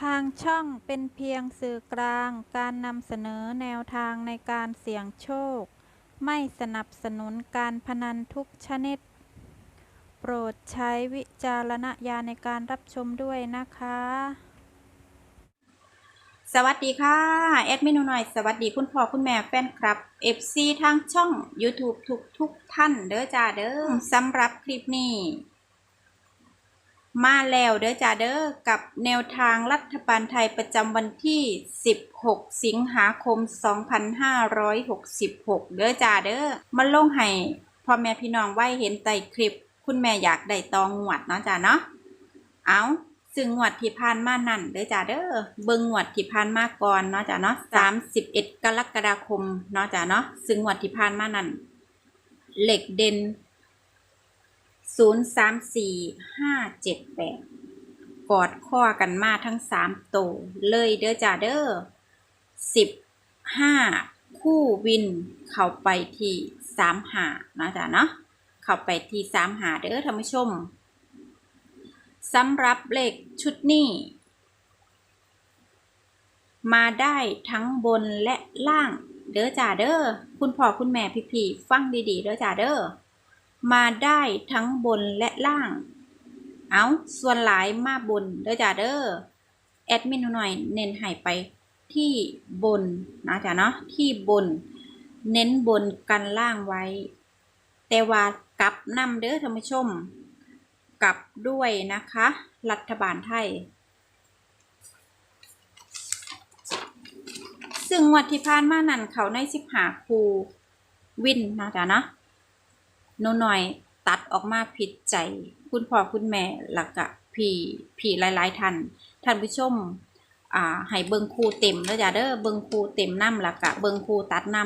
ทางช่องเป็นเพียงสื่อกลางการนำเสนอแนวทางในการเสี่ยงโชค ไม่สนับสนุนการพนันทุกชนิด โปรดใช้วิจารณญาณในการรับชมด้วยนะคะ สวัสดีค่ะ แอดมินหน่อย สวัสดีคุณพ่อคุณแม่แฟนคลับ FC ทางช่อง YouTube ทุกทุกท่านเด้อจ้าเด้อสำหรับคลิปนี้ มาแล้วเด้อจ้าเด้อกับแนวทางรัฐบาลไทยประจำวันที่ 16 สิงหาคม 2566 เด้อจ้าเด้อมาลงให้พ่อแม่พี่น้องไว้เห็นใต้คลิป คุณแม่อยากได้ตองหวดเนาะจ้าเนาะเอาซึ่งงวดที่ผ่านมานั่นเด้อจ้าเด้อเบิ่งงวดที่ผ่านมาก่อนเนาะจ้าเนาะ31 กรกฎาคมเนาะจ้าเนาะซึ่งงวดที่ผ่านมานั่นเหล็กเด่น 0 3 4 5 7 8กอดข้อกันมาทั้ง3โตวเลยเด้อจ้าเด้อ15คู่วินเข้าไปที่3หานะจ้าเนาะเข้าไปที่3หาเด้อท่านผู้ชมสำหรับเลขชุดนี้ มาได้ทั้งบนและล่างเด้อจ่าเด้อคุณพ่อคุณแม่พี่ๆฟังดีๆเด้อจ่าเด้อ มาได้ทั้งบนและล่าง เอาส่วนหลายมาบนเด้อจ่าเด้อแอดมินหน่อยเน้นให้ไปที่บนนะจ๊ะเนาะที่บน เน้นบนกันล่างไว้ แต่ว่ากลับนำเด้อท่านผู้ชม กลับด้วยนะคะ รัฐบาลไทย ซึ่งงวัดที่ผ่านมานั่นเขาในสิบหาคูวินนะจ๊ะนะ หนูหน่อยตัดออกมาผิดใจ คุณพ่อคุณแม่หลักกะพี่พี่หลายๆท่านท่านผู้ชมอ่าให้เบิงครูเต็มแล้วจ้ะเด้อเบิงครูเต็มน้ำหลักกะเบิงครูตัดน้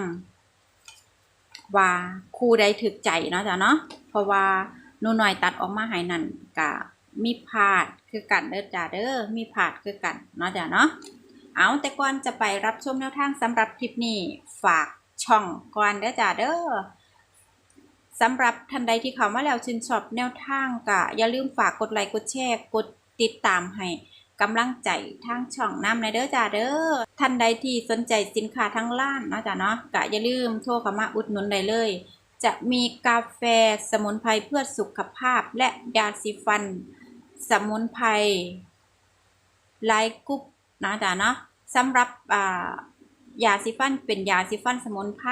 ำว่าครูใดถึกใจเนาะจ้ะเนาะเพราะว่าหนูหน่อยตัดออกมาให้นั่นกะมีพาดคือกันเด้อจ้าเด้อมีพาดคือกันเนาะจ้าเนาะเอาแต่ก่อนจะไปรับชมแนวทางสำหรับคลิปนี้ฝากช่องก่อนเด้อจ้าเด้อ สำหรับท่านใดที่เข้ามาแล้วชื่นชอบแนวทางกะอย่าลืมฝากกดไลค์กดแชร์กดติดตามให้กำลังใจทางช่องน้ำในเด้อจ้าเด้อท่านใดที่สนใจสินค้าทั้งล้านเนาะจ้าเนาะกะอย่าลืมโทรเข้ามาอุดหนุนได้เลย จะมีกาแฟสมุนไพรเพื่อสุขภาพและยาสีฟัน สมุนไพรไลท์กรุ๊ปนะจ๊ะเนาะสำหรับอ่ายาสีฟันเป็นยาสีฟันสมุนไพร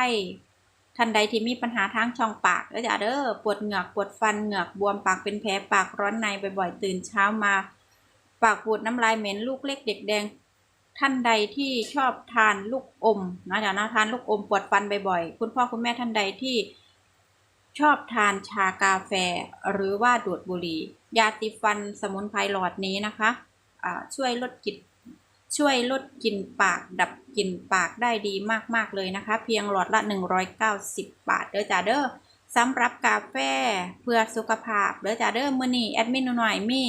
ท่านใดที่มีปัญหาทางช่องปากแล้วจะเด้อปวดเหงือกปวดฟันเหงือกบวมปากเป็นแผลปากร้อนในบ่อยๆตื่นเช้ามา ปากปวดน้ำลายเหม็นลูกเล็กเด็กแดง ท่านใดที่ชอบทานลูกอมนะจ๊ะนะทานลูกอมปวดฟันบ่อยๆคุณพ่อคุณแม่ท่านใดที่ชอบทานชากาแฟหรือว่าดูดบุหรี่ยาติฟันสมุนไพรหลอดนี้นะคะะช่วยลดกลิ่น ช่วยลดกลิ่นปากดับกลิ่นปากได้ดีมากๆเลยนะคะ เพียงหลอดละ 190 บาทเด้อจ้าเด้อสำหรับกาแฟเพื่อสุขภาพเด้อจ้าเด้อมื้อนี้แอดมินหน่อยมี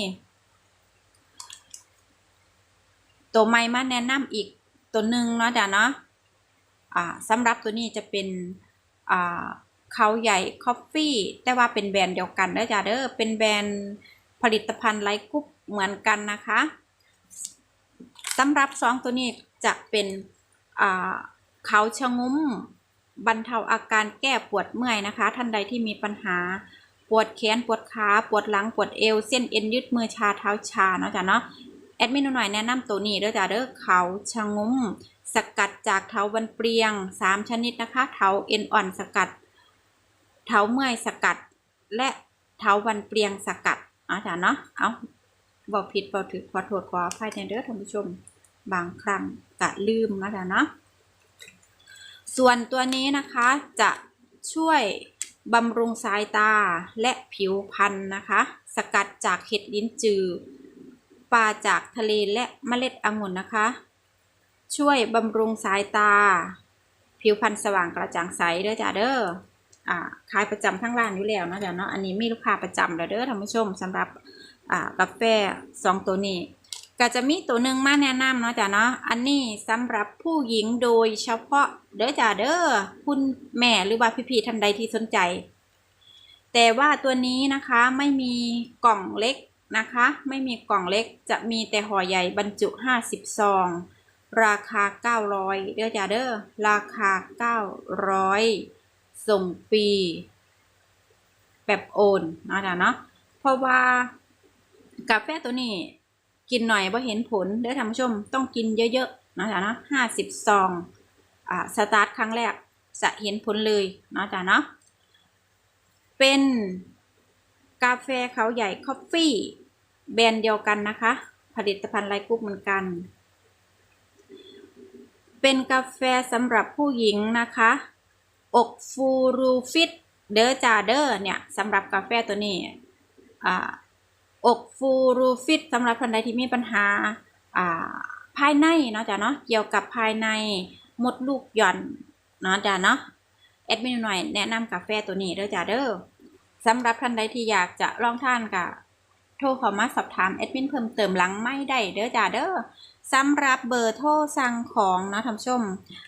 ตัวใหม่มาแนะนำอีกตัวหนึ่งเนาะจ้าเนาะอ่าสำหรับตัวนี้จะเป็นอ่าเขาใหญ่คอฟฟี่แต่ว่าเป็นแบรนด์เดียวกันเด้อจ้าเด้อเป็นแบรนด์ผลิตภัณฑ์ไลท์กรุ๊ปเหมือนกันนะคะ สำหรับซองตัวนี้จะเป็นเขาชะงุ้มบรรเทาอาการแก้ปวดเมื่อยนะคะ ท่านใดที่มีปัญหาปวดแขนปวดขาปวดหลังปวดเอวเส้นเอ็นยืดมือชาเท้าชาเนาะจ้ะเนาะแอดมินหน่อยแนะนำตัวนี้เด้อจ้าเด้อเขาชะงุ้ม สกัดจากเถาวันเปรียง 3 ชนิดนะคะเถาเอ็นอ่อนสกัดเท้าเมื่อยสกัด และเท้าวันเปรียงสกัดอาจารย์เนาะเอา บอกผิดบอกถือขอโทษขออภัยในเด้อท่านผู้ชม บางครั้งกะลืมนะจ๊ะเนาะส่วนตัวนี้นะคะจะช่วยบำรุงสายตาและผิวพรรณนะคะ สกัดจากเห็ดลิ้นจือปลาจากทะเลและเมล็ดองุ่นนะคะ ช่วยบำรุงสายตา ผิวพรรณสว่างกระจ่างใสเด้อจ้าเด้ออ่าขายประจำทั้งร้านอยู่แล้วนะเดี๋ยวเนาะอันนี้มีลูกค้าประจำแล้วเด้อท่านผู้ชมสำหรับ อ่ากาแฟสองตัวนี้ ก็จะมีตัวหนึ่งมาแนะนำเนาะจ้ะเนาะอันนี้สำหรับผู้หญิงโดยเฉพาะเด้อจ้าเด้อคุณแม่หรือว่าพี่ๆท่านใดที่สนใจ แต่ว่าตัวนี้นะคะไม่มีกล่องเล็กนะคะ ไม่มีกล่องเล็กจะมีแต่ห่อใหญ่บรรจุ 50 ซอง ราคา 900เด้อจ้าเด้อราคา 900 ส่งฟรีแบบโอนเนาะจ้ะเนาะเพราะว่า กาแฟตัวนี้กินหน่อยบ่เห็นผลเด้อท่านผู้ชมต้องกินเยอะๆนะจ้ะเนาะ50ซองอ่าสตาร์ทครั้งแรกจะเห็นผลเลยนะจ้ะเนาะเป็นกาแฟเขาใหญ่คอฟฟี่แบรนด์เดียวกันนะคะ ผลิตภัณฑ์ไลกุ๊กเหมือนกัน เป็นกาแฟสำหรับผู้หญิงนะคะ อกฟูรูฟิตเดอจาเดอร์เนี่ยสำหรับกาแฟตัวนี้อ่า อกฟูรูฟิตสำหรับคนใดที่มีปัญหาภายในเนาะจ้ะเนาะเกี่ยวกับภายในมดลูกหย่อนเนาะจ้ะเนาะแอดมินหน่อยแนะนำกาแฟตัวนี้เด้อจ้าเด้อสำหรับท่านใดที่อยากจะลองทานกับโทรเข้ามาสอบถามแอดมินเพิ่มเติมหลังไม่ได้เด้อจ้าเด้อสำหรับเบอร์โทรสั่งของนะท่านผู้ชม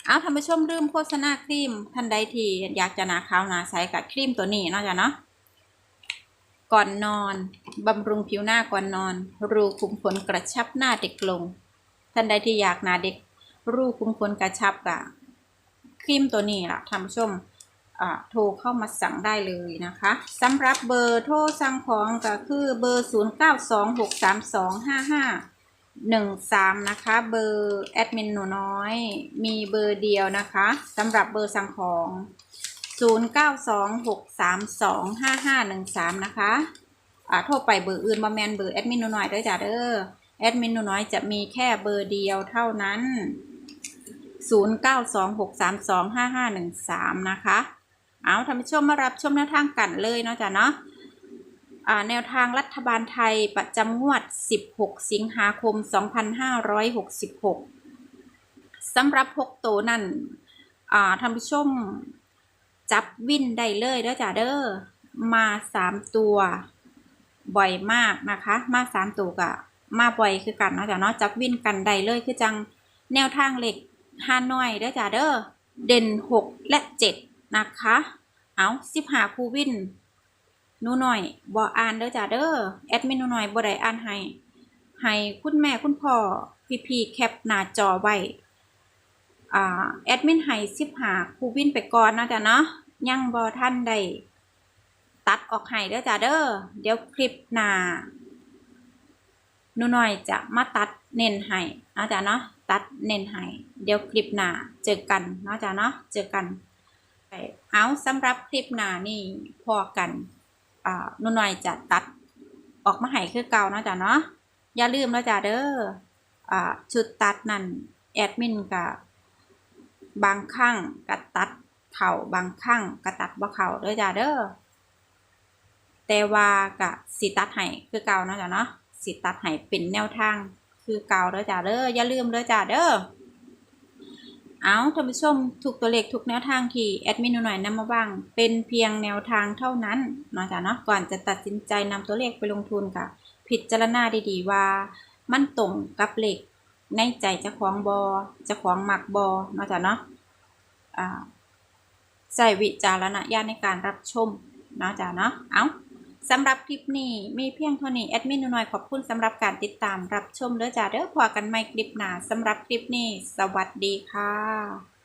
เอาท่านผู้ชมลืมโฆษณาครีมท่านใดที่อยากจะหนาขาวหนาใสกับครีมตัวนี้เนาะจ้ะเนาะ ก่อนนอน บำรุงผิวหน้าก่อนนอน รูขุมขนกระชับหน้าเด็กลง ท่านใดที่อยากหน้าเด็ก รูขุมขนกระชับกะครีมตัวนี้ล่ะท่านผู้ชมอ่าโทรเข้ามาสั่งได้เลยนะคะสำหรับเบอร์โทรสั่งของก็คือเบอร์ 09263255หนึ่งสามนะคะ เบอร์แอดมินหนูน้อย มีเบอร์เดียวนะคะสำหรับเบอร์สั่งของ 0 9 2 6 3 2 5 5 1 3 นะคะอ่าโทรไปเบอร์อื่นบอแมนเบอร์แอดมินหนูน้อยด้วยจ้ะเด้อแอดมินหนูน้อยจะมีแค่เบอร์เดียวเท่านั้น 0 9 2 6 3 2 5 5 1 3 นะคะ เอาท่านผู้ชมมารับชมแนวทางกันเลยเนาะจ้ะเนาะอ่าแนวทางรัฐบาลไทยประจำงวด 16 สิงหาคม 2566 สำหรับพกโตวนั่นอ่าท่านผู้ชม จับวินได้เลยเด้อจ้าเด้อมา3ตัว บ่อยมากนะคะ มา3ตัวกะมาบ่อยคือกันเนาะจ้ะเนาะจับวินกันได้เลยคือจังแนวทางเหล็กฮานอยเด้อจ้าเด้อเด่น6และ7นะคะ เอา15คูวินหนูหน่อยบ่อ่านเด้อจ้าเด้อแอดมินหนูหน่อยบ่ได้อ่านให้ให้คุณแม่คุณพ่อพี่ๆแคปหน้าจอไว้ แอดมินให้15ครูวินไปก่อนนะจ้ะเนาะยังบ่ทันได้ตัดออกให้เด้อจ้าเด้อเดี๋ยวคลิปหน้าหนูหน่อยจะมาตัดเน้นให้นะจ้ะเนาะตัดเน้นให้เดี๋ยวคลิปหน้าเจอกันนะจ้ะเนาะเจอกันเอาสำหรับคลิปหน้านี่พอกันหนุ่นหน่อยจะตัดออกมาให้คือเก่านะจ้ะเนาะอย่าลืมแล้วจ้ะเด้อชุดตัดนั่นแอดมินกับ บางครั้งก็ตัดเข่าบางครั้งก็ตัดบ่เข่าเด้อจ้ะเด้อแต่ว่าก็สิตัดให้คือเก่าเนาะจ้ะเนาะสิตัดให้เป็นแนวทางคือเก่าเด้อจ้ะเด้ออย่าลืมเด้อจ้ะเด้อเอาท่านผู้ชมทุกตัวเลขทุกแนวทางที่แอดมินหน่อยนำมาบ้าง เป็นเพียงแนวทางเท่านั้นเนาะจ้ะเนาะก่อนจะตัดสินใจนำตัวเลขไปลงทุนกับพิจารณาดีๆว่า มันตรงกับเลข ในใจเจ้าของบอเจ้าของหมักบอเนาะจ้ะเนาะอ่าใส่วิจารณญาณในการรับชมเนาะจ้ะเนาะเอาสำหรับคลิปนี้มีเพียงเท่านี้แอดมินหน่อยขอบคุณสำหรับการติดตามรับชมเด้อจ้าเด้อพอกันใหม่คลิปหน้าสำหรับคลิปนี้ สวัสดีค่ะ